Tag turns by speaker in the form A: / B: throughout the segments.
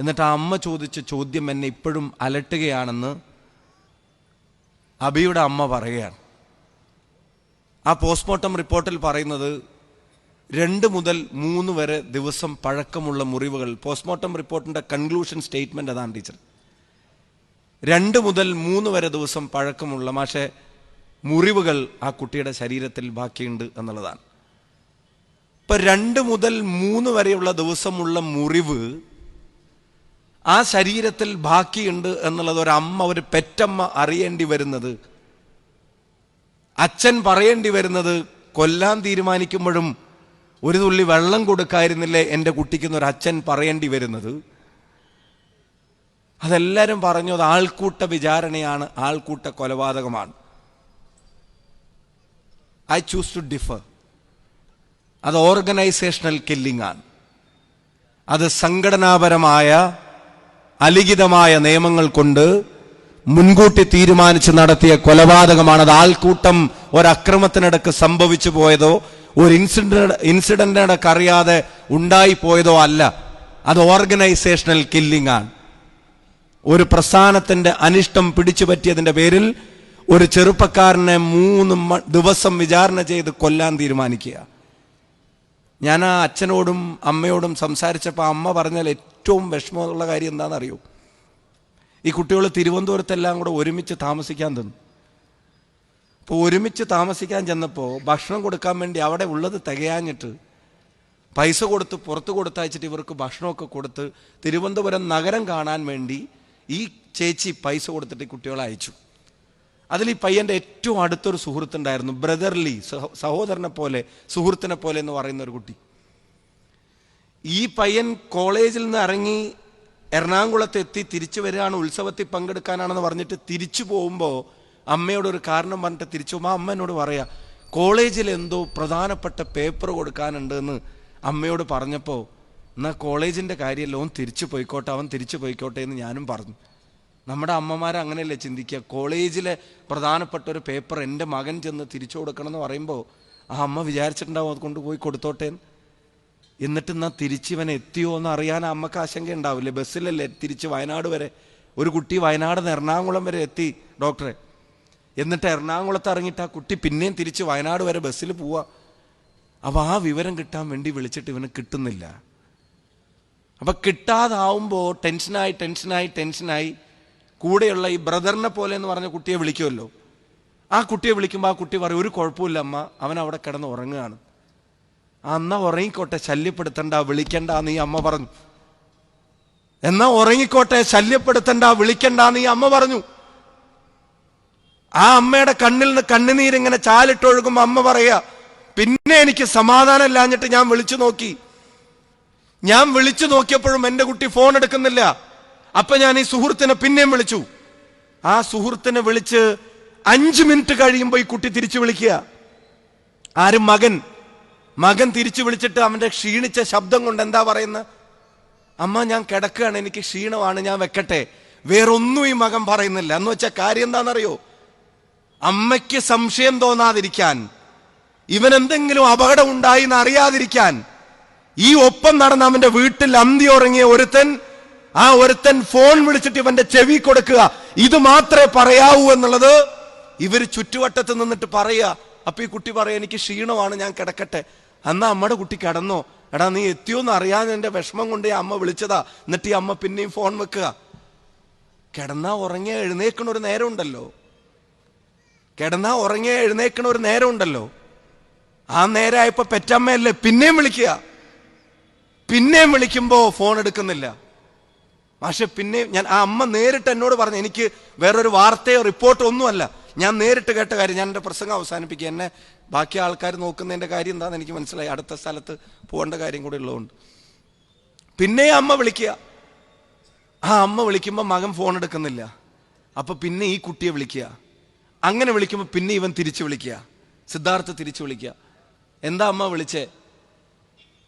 A: എന്നിട്ട് ആ അമ്മ ചോദിച്ച ചോദ്യം എന്നെ ഇപ്പോഴും അലട്ടുകയാണെന്ന് അബിയുടെ അമ്മ പറയുകയാണ്. ആ പോസ്റ്റ്മോർട്ടം റിപ്പോർട്ടിൽ പറയുന്നത് രണ്ട് മുതൽ മൂന്ന് വരെ ദിവസം പഴക്കമുള്ള മുറിവുകൾ. പോസ്റ്റ്മോർട്ടം റിപ്പോർട്ടിന്റെ കൺക്ലൂഷൻ സ്റ്റേറ്റ്മെന്റ് അതാണ് ടീച്ചർ. രണ്ട് മുതൽ മൂന്ന് വരെ ദിവസം പഴക്കമുള്ള പക്ഷേ മുറിവുകൾ ആ കുട്ടിയുടെ ശരീരത്തിൽ ബാക്കിയുണ്ട് എന്നുള്ളതാണ്. ഇപ്പം രണ്ട് മുതൽ മൂന്ന് വരെയുള്ള ദിവസമുള്ള മുറിവ് ആ ശരീരത്തിൽ ബാക്കിയുണ്ട് എന്നുള്ളത് ഒരമ്മ ഒരു പെറ്റമ്മ അറിയേണ്ടി വരുന്നത്. അച്ഛൻ പറയേണ്ടി വരുന്നത് കൊല്ലാൻ തീരുമാനിക്കുമ്പോഴും ഒരു തുള്ളി വെള്ളം കൊടുക്കായിരുന്നില്ലേ? എന്റെ കുട്ടിക്കുന്നൊരു അച്ഛൻ പറയേണ്ടി വരുന്നത്. അതെല്ലാവരും പറഞ്ഞു അത് ആൾക്കൂട്ട വിചാരണയാണ് ആൾക്കൂട്ട കൊലപാതകമാണ്. ഐ ചൂസ് ടു ഡിഫർ അത് ഓർഗനൈസേഷണൽ കില്ലിംഗ് ആണ്. അത് സംഘടനാപരമായ അലിഖിതമായ നിയമങ്ങൾ കൊണ്ട് മുൻകൂട്ടി തീരുമാനിച്ച് നടത്തിയ കൊലപാതകമാണ് അത് ആൾക്കൂട്ടം ഒരക്രമത്തിനിടക്ക് സംഭവിച്ചു പോയതോ ഒരു ഇൻസിഡന്റ് ഇൻസിഡന്റിനിടക്ക് അറിയാതെ ഉണ്ടായി പോയതോ അല്ല. അത് ഓർഗനൈസേഷണൽ കില്ലിംഗ് ആണ്. ഒരു പ്രസ്ഥാനത്തിന്റെ അനിഷ്ടം പിടിച്ചു പറ്റിയതിന്റെ പേരിൽ ഒരു ചെറുപ്പക്കാരനെ മൂന്ന് ദിവസം വിചാരണ ചെയ്ത് കൊല്ലാൻ തീരുമാനിക്കുക. ഞാൻ ആ അച്ഛനോടും അമ്മയോടും സംസാരിച്ചപ്പോൾ അമ്മ പറഞ്ഞാൽ ഏറ്റവും വിഷമമുള്ള കാര്യം എന്താണെന്നറിയോ? ഈ കുട്ടികൾ തിരുവനന്തപുരത്തെല്ലാം കൂടെ ഒരുമിച്ച് താമസിക്കാൻ തന്നു. അപ്പോൾ ഒരുമിച്ച് താമസിക്കാൻ ചെന്നപ്പോൾ ഭക്ഷണം കൊടുക്കാൻ വേണ്ടി അവിടെ ഉള്ളത് തികയാഞ്ഞിട്ട് പൈസ കൊടുത്ത് പുറത്ത് കൊടുത്തയച്ചിട്ട് ഇവർക്ക് ഭക്ഷണമൊക്കെ കൊടുത്ത് തിരുവനന്തപുരം നഗരം കാണാൻ വേണ്ടി ഈ ചേച്ചി പൈസ കൊടുത്തിട്ട് കുട്ടികളെ അയച്ചു. അതിൽ ഈ പയ്യന്റെ ഏറ്റവും അടുത്തൊരു സുഹൃത്തുണ്ടായിരുന്നു ബ്രദർലി സഹോദരനെ പോലെ സുഹൃത്തിനെ പോലെ എന്ന് പറയുന്ന ഒരു കുട്ടി. ഈ പയ്യൻ കോളേജിൽ നിന്ന് ഇറങ്ങി എറണാകുളത്ത് എത്തി തിരിച്ചു വരികയാണ് ഉത്സവത്തിൽ പങ്കെടുക്കാനാണെന്ന് പറഞ്ഞിട്ട് തിരിച്ചു പോകുമ്പോൾ അമ്മയോട് ഒരു കാരണം പറഞ്ഞിട്ട് തിരിച്ചു പോകുമ്പോൾ അമ്മ എന്നോട് പറയാ കോളേജിൽ എന്തോ പ്രധാനപ്പെട്ട പേപ്പർ കൊടുക്കാനുണ്ട് എന്ന് അമ്മയോട് പറഞ്ഞപ്പോൾ എന്നാൽ കോളേജിന്റെ കാര്യമല്ല ഓൻ തിരിച്ചു പോയിക്കോട്ടെ അവൻ തിരിച്ചു പോയിക്കോട്ടെ എന്ന് ഞാനും പറഞ്ഞു. നമ്മുടെ അമ്മമാർ അങ്ങനെയല്ലേ ചിന്തിക്കുക? കോളേജിലെ പ്രധാനപ്പെട്ട ഒരു പേപ്പർ എന്റെ മകൻ ചെന്ന് തിരിച്ചു കൊടുക്കണം എന്ന് പറയുമ്പോൾ ആ അമ്മ വിചാരിച്ചിട്ടുണ്ടാവും അത് കൊണ്ടുപോയി കൊടുത്തോട്ടെ എന്നിട്ട് എന്നാൽ തിരിച്ച് ഇവനെ എത്തിയോ എന്ന് അറിയാൻ അമ്മയ്ക്ക് ആശങ്ക ഉണ്ടാവില്ലേ? ബസ്സിലല്ലേ തിരിച്ച് വയനാട് വരെ. ഒരു കുട്ടി വയനാട് നിന്ന് എറണാകുളം വരെ എത്തി ഡോക്ടറെ. എന്നിട്ട് എറണാകുളത്ത് ഇറങ്ങിയിട്ട് ആ കുട്ടി പിന്നെയും തിരിച്ച് വയനാട് വരെ ബസ്സിൽ പോവാ. അപ്പോൾ ആ വിവരം കിട്ടാൻ വേണ്ടി വിളിച്ചിട്ട് ഇവന് കിട്ടുന്നില്ല. അപ്പം കിട്ടാതാവുമ്പോൾ ടെൻഷനായി ടെൻഷനായി ടെൻഷനായി കൂടെയുള്ള ഈ ബ്രദറിനെ പോലെ എന്ന് പറഞ്ഞ കുട്ടിയെ വിളിക്കുമല്ലോ. ആ കുട്ടിയെ വിളിക്കുമ്പോൾ ആ കുട്ടി പറയും ഒരു കുഴപ്പമില്ല അമ്മ അവൻ അവിടെ കിടന്ന് ഉറങ്ങുകയാണ്. അന്ന ഉറങ്ങിക്കോട്ടെ ശല്യപ്പെടുത്തണ്ട വിളിക്കണ്ട നീ അമ്മ പറഞ്ഞു. എന്നാ ഉറങ്ങിക്കോട്ടെ ശല്യപ്പെടുത്തണ്ട വിളിക്കണ്ട ഈ അമ്മ പറഞ്ഞു. ആ അമ്മയുടെ കണ്ണിൽ നിന്ന് കണ്ണുനീരിങ്ങനെ ചാലിട്ടൊഴുകുമ്പോ അമ്മ പറയാ പിന്നെ എനിക്ക് സമാധാനം ഇല്ലാഞ്ഞിട്ട് ഞാൻ വിളിച്ചു നോക്കി. ഞാൻ വിളിച്ചു നോക്കിയപ്പോഴും എന്റെ കുട്ടി ഫോൺ എടുക്കുന്നില്ല. അപ്പൊ ഞാൻ ഈ സുഹൃത്തിനെ പിന്നെയും വിളിച്ചു. ആ സുഹൃത്തിനെ വിളിച്ച് അഞ്ചു മിനിറ്റ് കഴിയുമ്പോൾ ഈ കുട്ടി തിരിച്ചു വിളിക്കുക. ആരും മകൻ മകൻ തിരിച്ചു വിളിച്ചിട്ട് അവന്റെ ക്ഷീണിച്ച ശബ്ദം കൊണ്ട് എന്താ പറയുന്നത്? അമ്മ ഞാൻ കിടക്കുകയാണ് എനിക്ക് ക്ഷീണമാണ് ഞാൻ വെക്കട്ടെ. വേറൊന്നും ഈ മകൻ പറയുന്നില്ല. എന്ന് വെച്ചാൽ കാര്യം എന്താണെന്നറിയോ? അമ്മയ്ക്ക് സംശയം തോന്നാതിരിക്കാൻ ഇവൻ എന്തെങ്കിലും അപകടം ഉണ്ടായി എന്ന് അറിയാതിരിക്കാൻ ഈ ഒപ്പം നടന്ന അവന്റെ വീട്ടിൽ അന്തി ഉറങ്ങിയ ഒരുത്തൻ ആ ഒരുത്തൻ ഫോൺ വിളിച്ചിട്ട് ഇവന്റെ ചെവി കൊടുക്കുക. ഇത് മാത്രമേ പറയാവൂ എന്നുള്ളത് ഇവർ ചുറ്റുവട്ടത്ത് നിന്നിട്ട് പറയുക. അപ്പൊ ഈ കുട്ടി പറയാ എനിക്ക് ക്ഷീണമാണ് ഞാൻ കിടക്കട്ടെ. അന്നാ അമ്മയുടെ കുട്ടി കിടന്നോ? എടാ നീ എത്തിയോന്ന് അറിയാൻ എന്റെ വിഷമം കൊണ്ട് അമ്മ വിളിച്ചതാ. എന്നിട്ട് ഈ അമ്മ പിന്നെയും ഫോൺ വെക്കുക. കിടന്നാ ഉറങ്ങിയ എഴുന്നേക്കണ ഒരു നേരം ഉണ്ടല്ലോ. കിടന്നാ ഉറങ്ങിയ എഴുന്നേക്കണ ഒരു നേരം ഉണ്ടല്ലോ. ആ നേരമായപ്പോ പെറ്റമ്മയല്ലേ പിന്നെയും വിളിക്കുക. പിന്നെയും വിളിക്കുമ്പോ ഫോൺ എടുക്കുന്നില്ല. പക്ഷെ പിന്നെ ഞാൻ ആ അമ്മ നേരിട്ട് എന്നോട് പറഞ്ഞു എനിക്ക് വേറൊരു വാർത്തയോ റിപ്പോർട്ടോ ഒന്നുമല്ല. ഞാൻ നേരിട്ട് കേട്ട കാര്യം ഞാൻ എന്റെ പ്രസംഗം അവസാനിപ്പിക്കുക. എന്നെ ബാക്കി ആൾക്കാർ നോക്കുന്നതിന്റെ കാര്യം എന്താണെന്ന് എനിക്ക് മനസ്സിലായി. അടുത്ത സ്ഥലത്ത് പോകേണ്ട കാര്യം കൂടി ഉള്ളതുകൊണ്ട്. പിന്നെ അമ്മ വിളിക്കുക. ആ അമ്മ വിളിക്കുമ്പോൾ മകൻ ഫോൺ എടുക്കുന്നില്ല. അപ്പൊ പിന്നെ ഈ കുട്ടിയെ വിളിക്കുക. അങ്ങനെ വിളിക്കുമ്പോൾ പിന്നെ ഇവൻ തിരിച്ചു വിളിക്കുക. സിദ്ധാർത്ഥ തിരിച്ചു വിളിക്കുക. എന്താ അമ്മ വിളിച്ചേ?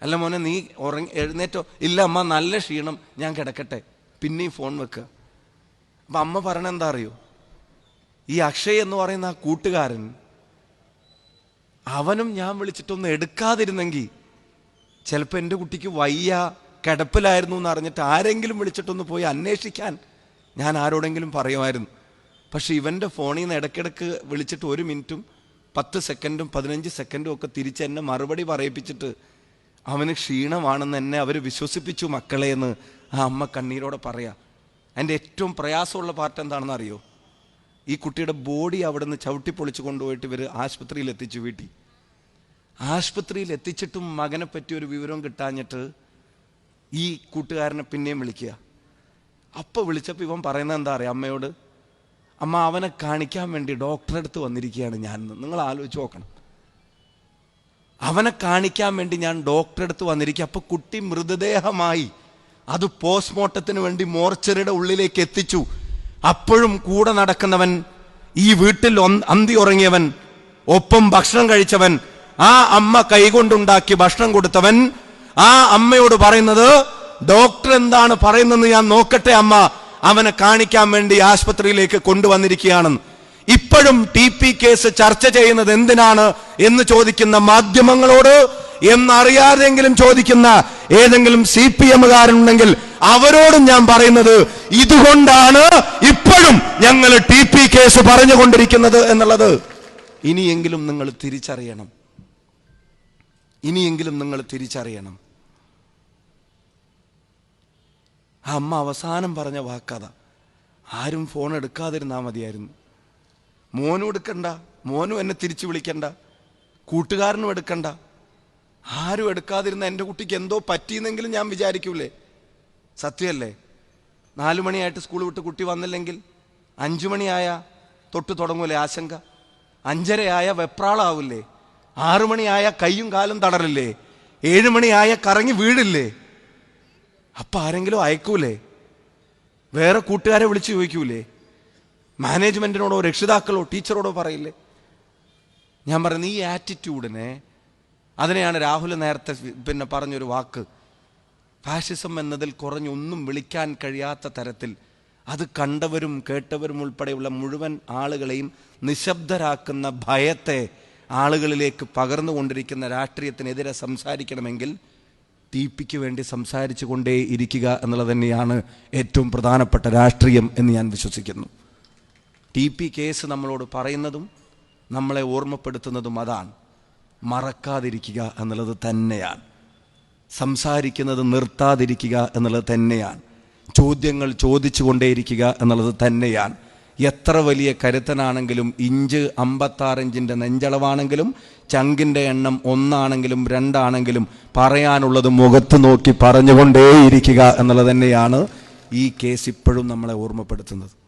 A: അല്ല മോനെ നീ ഉറങ്ങി എഴുന്നേറ്റോ. ഇല്ല അമ്മ നല്ല ക്ഷീണം. ഞാൻ കിടക്കട്ടെ. പിന്നെയും ഫോൺ വെക്കുക അപ്പം അമ്മ പറയണെന്താ അറിയോ? ഈ അക്ഷയ് എന്ന് പറയുന്ന ആ കൂട്ടുകാരൻ അവനും ഞാൻ വിളിച്ചിട്ടൊന്ന് എടുക്കാതിരുന്നെങ്കിൽ ചിലപ്പോൾ എന്റെ കുട്ടിക്ക് വയ്യ കിടപ്പിലായിരുന്നു എന്ന് അറിഞ്ഞിട്ട് ആരെങ്കിലും വിളിച്ചിട്ടൊന്ന് പോയി അന്വേഷിക്കാൻ ഞാൻ ആരോടെങ്കിലും പറയുമായിരുന്നു. പക്ഷേ ഇവന്റെ ഫോണിൽ നിന്ന് ഇടയ്ക്കിടയ്ക്ക് വിളിച്ചിട്ട് ഒരു മിനിറ്റും പത്ത് സെക്കൻഡും പതിനഞ്ച് സെക്കൻഡും ഒക്കെ തിരിച്ച് എന്നെ മറുപടി പറയിപ്പിച്ചിട്ട് അവന് ക്ഷീണമാണെന്ന് എന്നെ അവർ വിശ്വസിപ്പിച്ചു മക്കളെ എന്ന് ആ അമ്മ കണ്ണീരോടെ പറയാം. എന്റെ ഏറ്റവും പ്രയാസമുള്ള പാർട്ട് എന്താണെന്ന് അറിയോ? ഈ കുട്ടിയുടെ ബോഡി അവിടെ നിന്ന് ചവിട്ടി പൊളിച്ച് കൊണ്ടുപോയിട്ട് ഇവർ ആശുപത്രിയിൽ എത്തിച്ചു വീട്ടി. ആശുപത്രിയിൽ എത്തിച്ചിട്ടും മകനെ പറ്റി ഒരു വിവരം കിട്ടാഞ്ഞിട്ട് ഈ കൂട്ടുകാരനെ പിന്നെയും വിളിക്കുക. അപ്പോൾ വിളിച്ചപ്പോൾ ഇവൻ പറയുന്നത് എന്താ അറിയാം അമ്മയോട്? അമ്മ അവനെ കാണിക്കാൻ വേണ്ടി ഡോക്ടറെ അടുത്ത് വന്നിരിക്കുകയാണ് ഞാൻ നിങ്ങൾ ആലോചിച്ച് നോക്കണം. അവനെ കാണിക്കാൻ വേണ്ടി ഞാൻ ഡോക്ടറെ അടുത്ത് വന്നിരിക്കുക അപ്പോൾ കുട്ടി മൃതദേഹമായി. അത് പോസ്റ്റ്മോർട്ടത്തിന് വേണ്ടി മോർച്ചറിയുടെ ഉള്ളിലേക്ക് എത്തിച്ചു. അപ്പോഴും കൂടെ നടക്കുന്നവൻ ഈ വീട്ടിൽ അന്തി ഉറങ്ങിയവൻ ഒപ്പം ഭക്ഷണം കഴിച്ചവൻ ആ അമ്മ കൈകൊണ്ടുണ്ടാക്കി ഭക്ഷണം കൊടുത്തവൻ ആ അമ്മയോട് പറയുന്നത് ഡോക്ടർ എന്താണ് പറയുന്നതെന്ന് ഞാൻ നോക്കട്ടെ അമ്മ. അവനെ കാണിക്കാൻ വേണ്ടി ആശുപത്രിയിലേക്ക് കൊണ്ടുവന്നിരിക്കുകയാണെന്ന്. ഇപ്പോഴും ടി പി കേസ് ചർച്ച ചെയ്യുന്നത് എന്തിനാണ് എന്ന് ചോദിക്കുന്ന മാധ്യമങ്ങളോട് എന്നറിയാതെങ്കിലും ചോദിക്കുന്ന ഏതെങ്കിലും സി പി എമ്മുകാരുണ്ടെങ്കിൽ അവരോടും ഞാൻ പറയുന്നത് ഇതുകൊണ്ടാണ് ഇപ്പോഴും ഞങ്ങൾ ടി പി കേസ് പറഞ്ഞുകൊണ്ടിരിക്കുന്നത് എന്നുള്ളത്. ഇനിയെങ്കിലും നിങ്ങൾ തിരിച്ചറിയണം. ഇനിയെങ്കിലും നിങ്ങൾ തിരിച്ചറിയണം. അമ്മ അവസാനം പറഞ്ഞ വാക്കത. ആരും ഫോൺ എടുക്കാതിരുന്നാൽ മതിയായിരുന്നു. മോനും എടുക്കണ്ട മോനും എന്നെ തിരിച്ചു വിളിക്കണ്ട കൂട്ടുകാരനും എടുക്കണ്ട. ആരും എടുക്കാതിരുന്ന എന്റെ കുട്ടിക്ക് എന്തോ പറ്റിയെന്നെങ്കിലും ഞാൻ വിചാരിക്കൂലേ? സത്യമല്ലേ? നാലു മണിയായിട്ട് സ്കൂൾ വിട്ട് കുട്ടി വന്നില്ലെങ്കിൽ അഞ്ചു മണിയായ തൊട്ട് തുടങ്ങൂലേ ആശങ്ക? അഞ്ചരയായ വെപ്രാളാവില്ലേ? ആറു മണിയായ കൈയും കാലും തടറില്ലേ ഏഴുമണിയായ കറങ്ങി വീടില്ലേ? അപ്പം ആരെങ്കിലും അയക്കൂലേ? വേറെ കൂട്ടുകാരെ വിളിച്ചു ചോദിക്കൂലേ? മാനേജ്മെന്റിനോടോ രക്ഷിതാക്കളോ ടീച്ചറോടോ പറയില്ലേ? ഞാൻ പറയുന്നത് ഈ ആറ്റിറ്റ്യൂഡിനെ അതിനെയാണ് രാഹുൽ നേരത്തെ പിന്നെ പറഞ്ഞൊരു വാക്ക്. ഫാഷിസം എന്നതിൽ കുറഞ്ഞൊന്നും വിളിക്കാൻ കഴിയാത്ത തരത്തിൽ അത് കണ്ടവരും കേട്ടവരും ഉൾപ്പെടെയുള്ള മുഴുവൻ ആളുകളെയും നിശബ്ദരാക്കുന്ന ഭയത്തെ ആളുകളിലേക്ക് പകർന്നുകൊണ്ടിരിക്കുന്ന രാഷ്ട്രീയത്തിനെതിരെ സംസാരിക്കണമെങ്കിൽ തീപ്പിക്ക് വേണ്ടി സംസാരിച്ചു കൊണ്ടേ ഇരിക്കുക എന്നുള്ളത് തന്നെയാണ് ഏറ്റവും പ്രധാനപ്പെട്ട രാഷ്ട്രീയം എന്ന് ഞാൻ വിശ്വസിക്കുന്നു. ടി പി കേസ് നമ്മളോട് പറയുന്നതും നമ്മളെ ഓർമ്മപ്പെടുത്തുന്നതും അതാണ്. മറക്കാതിരിക്കുക എന്നുള്ളത് തന്നെയാണ്. സംസാരിക്കുന്നത് നിർത്താതിരിക്കുക എന്നുള്ളത് തന്നെയാണ്. ചോദ്യങ്ങൾ ചോദിച്ചു കൊണ്ടേയിരിക്കുക എന്നുള്ളത് തന്നെയാണ്. എത്ര വലിയ കരുത്തനാണെങ്കിലും ഇഞ്ച് അമ്പത്താറിഞ്ചിന്റെ നെഞ്ചളവാണെങ്കിലും ചങ്കിന്റെ എണ്ണം ഒന്നാണെങ്കിലും രണ്ടാണെങ്കിലും പറയാനുള്ളത് മുഖത്ത് നോക്കി പറഞ്ഞുകൊണ്ടേയിരിക്കുക എന്നുള്ളത് തന്നെയാണ് ഈ കേസ് ഇപ്പോഴും നമ്മളെ ഓർമ്മപ്പെടുത്തുന്നത്.